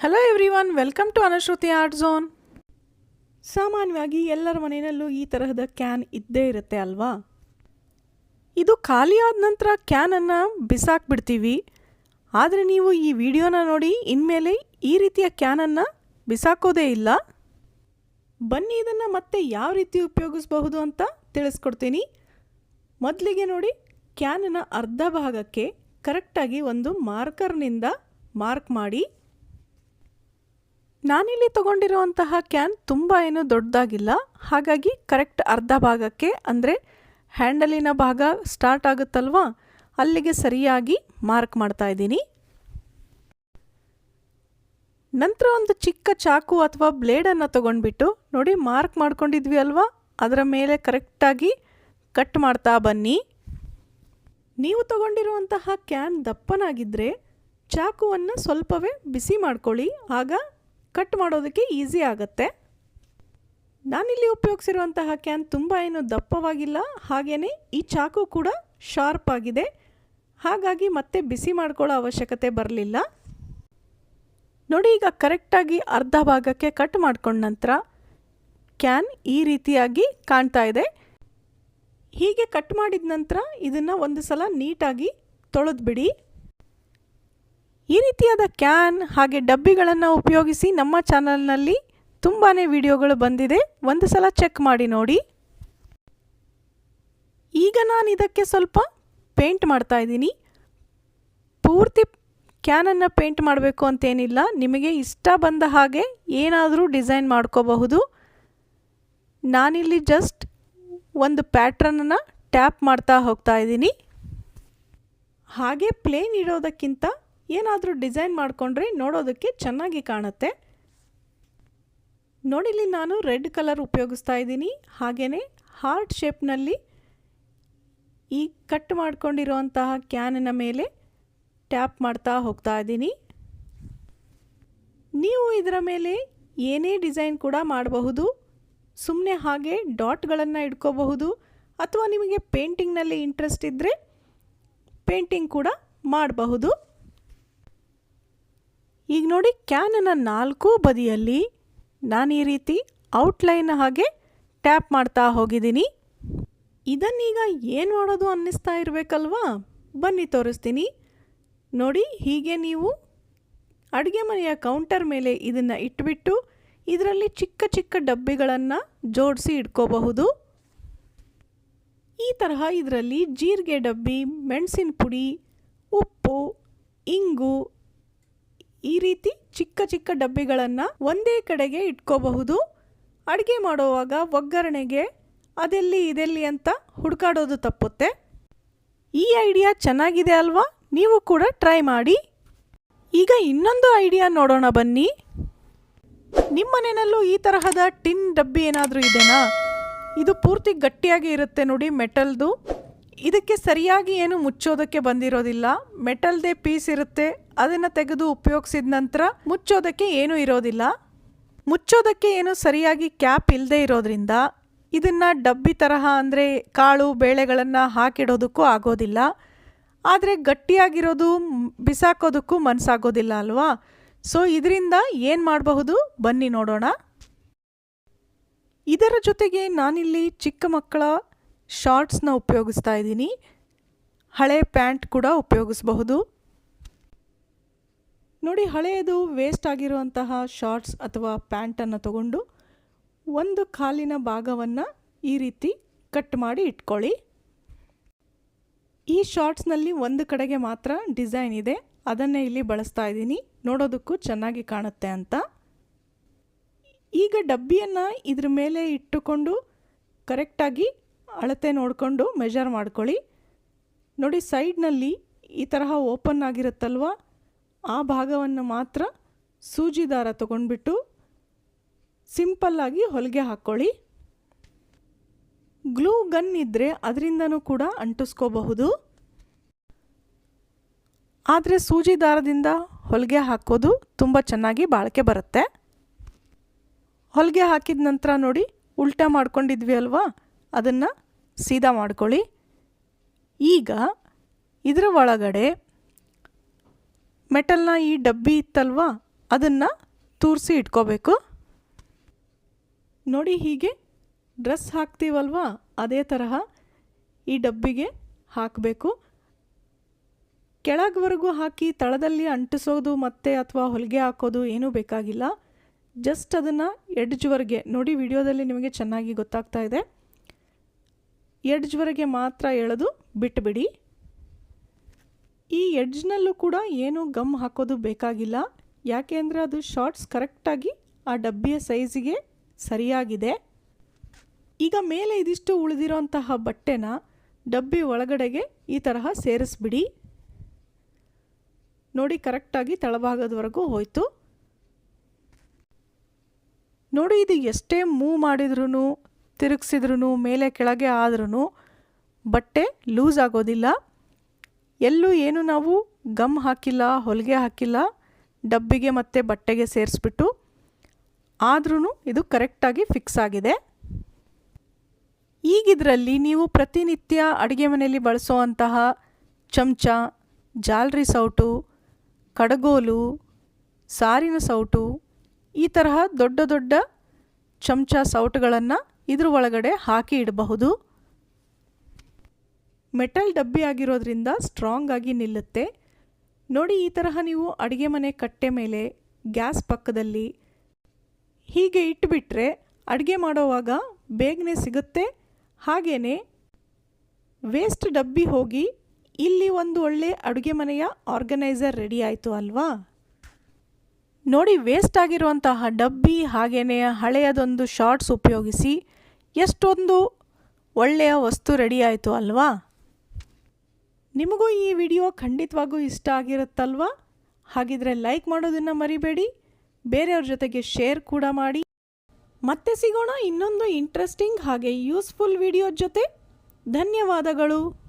Hello everyone welcome to Anashruti art zone ಸಾಮಾನ್ಯವಾಗಿ ಎಲ್ಲರ ಮನೆಯಲ್ಲೂ ಈ ತರಹದ ಕ್ಯಾನ್ ಇದ್ದೇ ಇರುತ್ತೆ ಅಲ್ವಾ? ಇದು ಖಾಲಿಯಾದ ನಂತರ ಕ್ಯಾನನ್ನು ಬಿಸಾಕ್ಬಿಡ್ತೀವಿ. ಆದರೆ ನೀವು ಈ ವಿಡಿಯೋನ ನೋಡಿ ಇನ್ಮೇಲೆ ಈ ರೀತಿಯ ಕ್ಯಾನನ್ನು ಬಿಸಾಕೋದೇ ಇಲ್ಲ. ಬನ್ನಿ ಇದನ್ನು ಮತ್ತೆ ಯಾವ ರೀತಿ ಉಪಯೋಗಿಸಬಹುದು ಅಂತ ತಿಳಿಸ್ಕೊಡ್ತೀನಿ. ಮೊದಲಿಗೆ ನೋಡಿ ಕ್ಯಾನಿನ ಅರ್ಧ ಭಾಗಕ್ಕೆ ಕರೆಕ್ಟಾಗಿ ಒಂದು ಮಾರ್ಕರ್ನಿಂದ ಮಾರ್ಕ್ ಮಾಡಿ. ನಾನಿಲ್ಲಿ ತಗೊಂಡಿರುವಂತಹ ಕ್ಯಾನ್ ತುಂಬ ಏನು ದೊಡ್ಡದಾಗಿಲ್ಲ. ಹಾಗಾಗಿ ಕರೆಕ್ಟ್ ಅರ್ಧ ಭಾಗಕ್ಕೆ ಅಂದರೆ ಹ್ಯಾಂಡಲಿನ ಭಾಗ ಸ್ಟಾರ್ಟ್ ಆಗುತ್ತಲ್ವಾ? ಅಲ್ಲಿಗೆ ಸರಿಯಾಗಿ ಮಾರ್ಕ್ ಮಾಡ್ತಾ ಇದ್ದೀನಿ. ನಂತರ ಒಂದು ಚಿಕ್ಕ ಚಾಕು ಅಥವಾ ಬ್ಲೇಡನ್ನು ತಗೊಂಡ್ಬಿಟ್ಟು ನೋಡಿ ಮಾರ್ಕ್ ಮಾಡ್ಕೊಂಡಿದ್ವಿ ಅಲ್ವಾ? ಅದರ ಮೇಲೆ ಕರೆಕ್ಟಾಗಿ ಕಟ್ ಮಾಡ್ತಾ ಬನ್ನಿ. ನೀವು ತಗೊಂಡಿರುವಂತಹ ಕ್ಯಾನ್ ದಪ್ಪನಾಗಿದ್ದರೆ ಚಾಕುವನ್ನು ಸ್ವಲ್ಪವೇ ಬಿಸಿ ಮಾಡ್ಕೊಳ್ಳಿ. ಆಗ ಕಟ್ ಮಾಡೋದಕ್ಕೆ ಈಸಿ ಆಗುತ್ತೆ. ನಾನಿಲ್ಲಿ ಉಪಯೋಗಿಸಿರುವಂತಹ ಕ್ಯಾನ್ ತುಂಬ ಏನು ದಪ್ಪವಾಗಿಲ್ಲ ಹಾಗೆಯೇ ಈ ಚಾಕು ಕೂಡ ಶಾರ್ಪ್ ಆಗಿದೆ. ಹಾಗಾಗಿ ಮತ್ತೆ ಬಿಸಿ ಮಾಡ್ಕೊಳ್ಳೋ ಅವಶ್ಯಕತೆ ಬರಲಿಲ್ಲ. ನೋಡಿ ಈಗ ಕರೆಕ್ಟಾಗಿ ಅರ್ಧ ಭಾಗಕ್ಕೆ ಕಟ್ ಮಾಡ್ಕೊಂಡ ನಂತರ ಕ್ಯಾನ್ ಈ ರೀತಿಯಾಗಿ ಕಾಣ್ತಾ ಇದೆ. ಹೀಗೆ ಕಟ್ ಮಾಡಿದ ನಂತರ ಇದನ್ನು ಒಂದು ಸಲ ನೀಟಾಗಿ ತೊಳೆದ್ಬಿಡಿ. ಈ ರೀತಿಯಾದ ಕ್ಯಾನ್ ಹಾಗೆ ಡಬ್ಬಿಗಳನ್ನು ಉಪಯೋಗಿಸಿ ನಮ್ಮ ಚಾನಲ್ನಲ್ಲಿ ತುಂಬಾ ವಿಡಿಯೋಗಳು ಬಂದಿದೆ. ಒಂದು ಸಲ ಚೆಕ್ ಮಾಡಿ ನೋಡಿ. ಈಗ ನಾನು ಇದಕ್ಕೆ ಸ್ವಲ್ಪ ಪೇಂಟ್ ಮಾಡ್ತಾ ಇದ್ದೀನಿ. ಪೂರ್ತಿ ಕ್ಯಾನನ್ನು ಪೇಂಟ್ ಮಾಡಬೇಕು ಅಂತೇನಿಲ್ಲ. ನಿಮಗೆ ಇಷ್ಟ ಬಂದ ಹಾಗೆ ಏನಾದರೂ ಡಿಸೈನ್ ಮಾಡ್ಕೋಬಹುದು. ನಾನಿಲ್ಲಿ ಜಸ್ಟ್ ಒಂದು ಪ್ಯಾಟ್ರನನ್ನು ಟ್ಯಾಪ್ ಮಾಡ್ತಾ ಹೋಗ್ತಾ ಇದ್ದೀನಿ. ಹಾಗೆ ಪ್ಲೇನ್ ಇಡೋದಕ್ಕಿಂತ ಏನಾದರೂ ಡಿಸೈನ್ ಮಾಡಿಕೊಂಡ್ರೆ ನೋಡೋದಕ್ಕೆ ಚೆನ್ನಾಗಿ ಕಾಣುತ್ತೆ. ನೋಡಿಲಿ ನಾನು ರೆಡ್ ಕಲರ್ ಉಪಯೋಗಿಸ್ತಾ ಇದ್ದೀನಿ. ಹಾಗೆಯೇ ಹಾರ್ಟ್ ಶೇಪ್ನಲ್ಲಿ ಈ ಕಟ್ ಮಾಡ್ಕೊಂಡಿರುವಂತಹ ಕ್ಯಾನಿನ ಮೇಲೆ ಟ್ಯಾಪ್ ಮಾಡ್ತಾ ಹೋಗ್ತಾ ಇದ್ದೀನಿ. ನೀವು ಇದರ ಮೇಲೆ ಏನೇ ಡಿಸೈನ್ ಕೂಡ ಮಾಡಬಹುದು. ಸುಮ್ಮನೆ ಹಾಗೆ ಡಾಟ್ಗಳನ್ನು ಇಟ್ಕೋಬಹುದು. ಅಥವಾ ನಿಮಗೆ ಪೇಂಟಿಂಗ್ನಲ್ಲಿ ಇಂಟ್ರೆಸ್ಟ್ ಇದ್ದರೆ ಪೇಂಟಿಂಗ್ ಕೂಡ ಮಾಡಬಹುದು. ಈಗ ನೋಡಿ ಕ್ಯಾನನ ನಾಲ್ಕು ಬದಿಯಲ್ಲಿ ನಾನು ಈ ರೀತಿ ಔಟ್ಲೈನ್ ಹಾಗೆ ಟ್ಯಾಪ್ ಮಾಡ್ತಾ ಹೋಗಿದ್ದೀನಿ. ಇದನ್ನೀಗ ಏನು ಮಾಡೋದು ಅನ್ನಿಸ್ತಾ ಇರಬೇಕಲ್ವಾ? ಬನ್ನಿ ತೋರಿಸ್ತೀನಿ. ನೋಡಿ, ಹೀಗೆ ನೀವು ಅಡುಗೆ ಮನೆಯ ಕೌಂಟರ್ ಮೇಲೆ ಇದನ್ನು ಇಟ್ಬಿಟ್ಟು ಇದರಲ್ಲಿ ಚಿಕ್ಕ ಚಿಕ್ಕ ಡಬ್ಬಿಗಳನ್ನು ಜೋಡಿಸಿ ಇಟ್ಕೋಬಹುದು. ಈ ತರಹ ಇದರಲ್ಲಿ ಜೀರಿಗೆ ಡಬ್ಬಿ ಮೆಣಸಿನ ಪುಡಿ ಉಪ್ಪು, ಇಂಗು ಈ ರೀತಿ ಚಿಕ್ಕ ಚಿಕ್ಕ ಡಬ್ಬಿಗಳನ್ನು ಒಂದೇ ಕಡೆಗೆ ಇಟ್ಕೋಬಹುದು. ಅಡುಗೆ ಮಾಡುವಾಗ ಒಗ್ಗರಣೆಗೆ ಅದೆಲ್ಲಿ ಇದೆಲ್ಲಿ ಅಂತ ಹುಡುಕಾಡೋದು ತಪ್ಪುತ್ತೆ. ಈ ಐಡಿಯಾ ಚೆನ್ನಾಗಿದೆ ಅಲ್ವಾ? ನೀವು ಕೂಡ ಟ್ರೈ ಮಾಡಿ. ಈಗ ಇನ್ನೊಂದು ಐಡಿಯಾ ನೋಡೋಣ ಬನ್ನಿ. ನಿಮ್ಮ ಮನೆಯಲ್ಲೂ ಈ ತರಹದ ಟಿನ್ ಡಬ್ಬಿ ಏನಾದರೂ ಇದೆನಾ? ಇದು ಪೂರ್ತಿ ಗಟ್ಟಿಯಾಗಿ ಇರುತ್ತೆ ನೋಡಿ ಮೆಟಲ್ದು. ಇದಕ್ಕೆ ಸರಿಯಾಗಿ ಏನು ಮುಚ್ಚೋದಕ್ಕೆ ಬಂದಿರೋದಿಲ್ಲ. ಮೆಟಲ್ದೇ ಪೀಸ್ ಇರುತ್ತೆ. ಅದನ್ನು ತೆಗೆದು ಉಪಯೋಗಿಸಿದ ನಂತರ ಮುಚ್ಚೋದಕ್ಕೆ ಏನೂ ಇರೋದಿಲ್ಲ. ಮುಚ್ಚೋದಕ್ಕೆ ಏನು ಸರಿಯಾಗಿ ಕ್ಯಾಪ್ ಇಲ್ಲದೆ ಇರೋದ್ರಿಂದ ಇದನ್ನು ಡಬ್ಬಿ ತರಹ ಅಂದರೆ ಕಾಳು, ಬೇಳೆಗಳನ್ನು ಹಾಕಿಡೋದಕ್ಕೂ ಆಗೋದಿಲ್ಲ. ಆದರೆ ಗಟ್ಟಿಯಾಗಿರೋದು ಬಿಸಾಕೋದಕ್ಕೂ ಮನಸ್ಸಾಗೋದಿಲ್ಲ ಅಲ್ವಾ? ಸೊ ಇದರಿಂದ ಏನು ಮಾಡಬಹುದು? ಬನ್ನಿ ನೋಡೋಣ. ಇದರ ಜೊತೆಗೆ ನಾನಿಲ್ಲಿ ಚಿಕ್ಕ ಮಕ್ಕಳ ಶಾರ್ಟ್ಸ್ನ ಉಪಯೋಗಿಸ್ತಾ ಇದ್ದೀನಿ. ಹಳೆ ಪ್ಯಾಂಟ್ ಕೂಡ ಉಪಯೋಗಿಸಬಹುದು. ನೋಡಿ, ಹಳೆಯದು ವೇಸ್ಟ್ ಆಗಿರುವಂತಹ ಶಾರ್ಟ್ಸ್ ಅಥವಾ ಪ್ಯಾಂಟನ್ನು ತಗೊಂಡು ಒಂದು ಕಾಲಿನ ಭಾಗವನ್ನು ಈ ರೀತಿ ಕಟ್ ಮಾಡಿ ಇಟ್ಕೊಳ್ಳಿ. ಈ ಶಾರ್ಟ್ಸ್ನಲ್ಲಿ ಒಂದು ಕಡೆಗೆ ಮಾತ್ರ ಡಿಸೈನ್ ಇದೆ. ಅದನ್ನೇ ಇಲ್ಲಿ ಬಳಸ್ತಾ ಇದ್ದೀನಿ. ನೋಡೋದಕ್ಕೂ ಚೆನ್ನಾಗಿ ಕಾಣುತ್ತೆ ಅಂತ. ಈಗ ಡಬ್ಬಿಯನ್ನು ಇದ್ರ ಮೇಲೆ ಇಟ್ಟುಕೊಂಡು ಕರೆಕ್ಟಾಗಿ ಅಳತೆ ನೋಡಿಕೊಂಡು ಮೆಜರ್ ಮಾಡ್ಕೊಳ್ಳಿ. ನೋಡಿ ಸೈಡ್ನಲ್ಲಿ ಈ ತರಹ ಓಪನ್ ಆಗಿರುತ್ತಲ್ವ? ಆ ಭಾಗವನ್ನು ಮಾತ್ರ ಸೂಜಿ ತಗೊಂಡ್ಬಿಟ್ಟು ಸಿಂಪಲ್ಲಾಗಿ ಹೊಲಿಗೆ ಹಾಕ್ಕೊಳ್ಳಿ. ಗ್ಲೂ ಗನ್ ಇದ್ದರೆ ಅದರಿಂದನೂ ಕೂಡ ಅಂಟಿಸ್ಕೋಬಹುದು. ಆದರೆ ಸೂಜಿ ದಾರದಿಂದ ಹೊಲಿಗೆ ಹಾಕೋದು ತುಂಬ ಚೆನ್ನಾಗಿ ಬಾಳಿಕೆ ಬರುತ್ತೆ. ಹೊಲಿಗೆ ಹಾಕಿದ ನಂತರ ನೋಡಿ ಉಲ್ಟಾ ಮಾಡ್ಕೊಂಡಿದ್ವಿ ಅಲ್ವಾ? ಅದನ್ನು ಸೀದಾ ಮಾಡ್ಕೊಳ್ಳಿ. ಈಗ ಇದರ ಒಳಗಡೆ ಮೆಟಲ್ನ ಈ ಡಬ್ಬಿ ಇತ್ತಲ್ವ, ಅದನ್ನು ತೂರಿಸಿ ಇಟ್ಕೋಬೇಕು. ನೋಡಿ ಹೀಗೆ ಡ್ರೆಸ್ ಹಾಕ್ತೀವಲ್ವ, ಅದೇ ತರಹ ಈ ಡಬ್ಬಿಗೆ ಹಾಕಬೇಕು. ಕೆಳಗವರೆಗೂ ಹಾಕಿ ತಳದಲ್ಲಿ ಅಂಟಿಸೋದು ಮತ್ತೆ ಅಥವಾ ಹೊಲಿಗೆ ಹಾಕೋದು ಏನೂ ಬೇಕಾಗಿಲ್ಲ. ಜಸ್ಟ್ ಅದನ್ನು ಎಡ್ಜ್ವರೆಗೆ, ನೋಡಿ ವಿಡಿಯೋದಲ್ಲಿ ನಿಮಗೆ ಚೆನ್ನಾಗಿ ಗೊತ್ತಾಗ್ತಾ ಇದೆ. ಎಡ್ಜ್ವರೆಗೆ ಮಾತ್ರ ಎಳೆದು ಬಿಟ್ಟುಬಿಡಿ ಈ ಎಡ್ಜ್ನಲ್ಲೂ ಕೂಡ ಏನು ಗಮ್ ಹಾಕೋದು ಬೇಕಾಗಿಲ್ಲ. ಯಾಕೆ ಅಂದರೆ ಅದು ಶಾರ್ಟ್ಸ್ ಕರೆಕ್ಟಾಗಿ ಆ ಡಬ್ಬಿಯ ಸೈಜಿಗೆ ಸರಿಯಾಗಿದೆ. ಈಗ ಮೇಲೆ ಇದಿಷ್ಟು ಉಳಿದಿರೋಂತಹ ಬಟ್ಟೆನ ಡಬ್ಬಿ ಒಳಗಡೆಗೆ ಈ ತರಹ ಸೇರಿಸ್ಬಿಡಿ. ನೋಡಿ ಕರೆಕ್ಟಾಗಿ ತಳಭಾಗದವರೆಗೂ ಹೋಯಿತು. ನೋಡಿ ಇದು ಎಷ್ಟೇ ಮೂವ್ ಮಾಡಿದ್ರೂ ತಿರುಗಿಸಿದ್ರೂ ಮೇಲೆ ಕೆಳಗೆ ಆದ್ರೂ ಬಟ್ಟೆ ಲೂಸ್ ಆಗೋದಿಲ್ಲ. ಎಲ್ಲೂ ಏನು ನಾವು ಗಮ್ ಹಾಕಿಲ್ಲ, ಹೊಲಿಗೆ ಹಾಕಿಲ್ಲ, ಡಬ್ಬಿಗೆ ಮತ್ತು ಬಟ್ಟೆಗೆ ಸೇರಿಸ್ಬಿಟ್ಟು ಆದ್ರೂ ಇದು ಕರೆಕ್ಟಾಗಿ ಫಿಕ್ಸ್ ಆಗಿದೆ. ಈಗಿದ್ರಲ್ಲಿ ನೀವು ಪ್ರತಿನಿತ್ಯ ಅಡುಗೆ ಮನೆಯಲ್ಲಿ ಬಳಸುವಂತಹ ಚಮಚ, ಜಾಲ್ರಿ ಸೌಟು, ಕಡಗೋಲು, ಸಾರಿನ ಸೌಟು, ಈ ತರಹ ದೊಡ್ಡ ದೊಡ್ಡ ಚಮಚ ಸೌಟುಗಳನ್ನು ಇದ್ರ ಒಳಗಡೆ ಹಾಕಿ ಇಡಬಹುದು. ಮೆಟಲ್ ಡಬ್ಬಿ ಆಗಿರೋದ್ರಿಂದ ಸ್ಟ್ರಾಂಗ್ ಆಗಿ ನಿಲ್ಲುತ್ತೆ. ನೋಡಿ ಈ ತರಹ ನೀವು ಅಡುಗೆ ಮನೆ ಕಟ್ಟೆ ಮೇಲೆ, ಗ್ಯಾಸ್ ಪಕ್ಕದಲ್ಲಿ ಹೀಗೆ ಇಟ್ಬಿಟ್ರೆ ಅಡುಗೆ ಮಾಡೋವಾಗ ಬೇಗನೆ ಸಿಗುತ್ತೆ. ಹಾಗೆಯೇ ವೇಸ್ಟ್ ಡಬ್ಬಿ ಹೋಗಿ ಇಲ್ಲಿ ಒಂದು ಒಳ್ಳೆ ಅಡುಗೆ ಮನೆಯ ಆರ್ಗನೈಸರ್ ರೆಡಿ ಆಯಿತು ಅಲ್ವಾ? ನೋಡಿ ವೇಸ್ಟ್ ಆಗಿರುವಂತಹ ಡಬ್ಬಿ ಹಾಗೆಯೇ ಹಳೆಯದೊಂದು ಶಾರ್ಟ್ಸ್ ಉಪಯೋಗಿಸಿ ಎಷ್ಟೊಂದು ಒಳ್ಳೆಯ ವಸ್ತು ರೆಡಿ ಆಯಿತು ಅಲ್ವಾ? ನಿಮಗೂ ಈ ವಿಡಿಯೋ ಖಂಡಿತವಾಗೂ ಇಷ್ಟ ಆಗಿರುತ್ತಲ್ವಾ? ಹಾಗಿದ್ರೆ ಲೈಕ್ ಮಾಡೋದನ್ನು ಮರಿಬೇಡಿ, ಬೇರೆಯವ್ರ ಜೊತೆಗೆ ಶೇರ್ ಕೂಡ ಮಾಡಿ. ಮತ್ತೆ ಸಿಗೋಣ ಇನ್ನೊಂದು ಇಂಟ್ರೆಸ್ಟಿಂಗ್ ಹಾಗೆ ಯೂಸ್ಫುಲ್ ವಿಡಿಯೋ ಜೊತೆ. ಧನ್ಯವಾದಗಳು.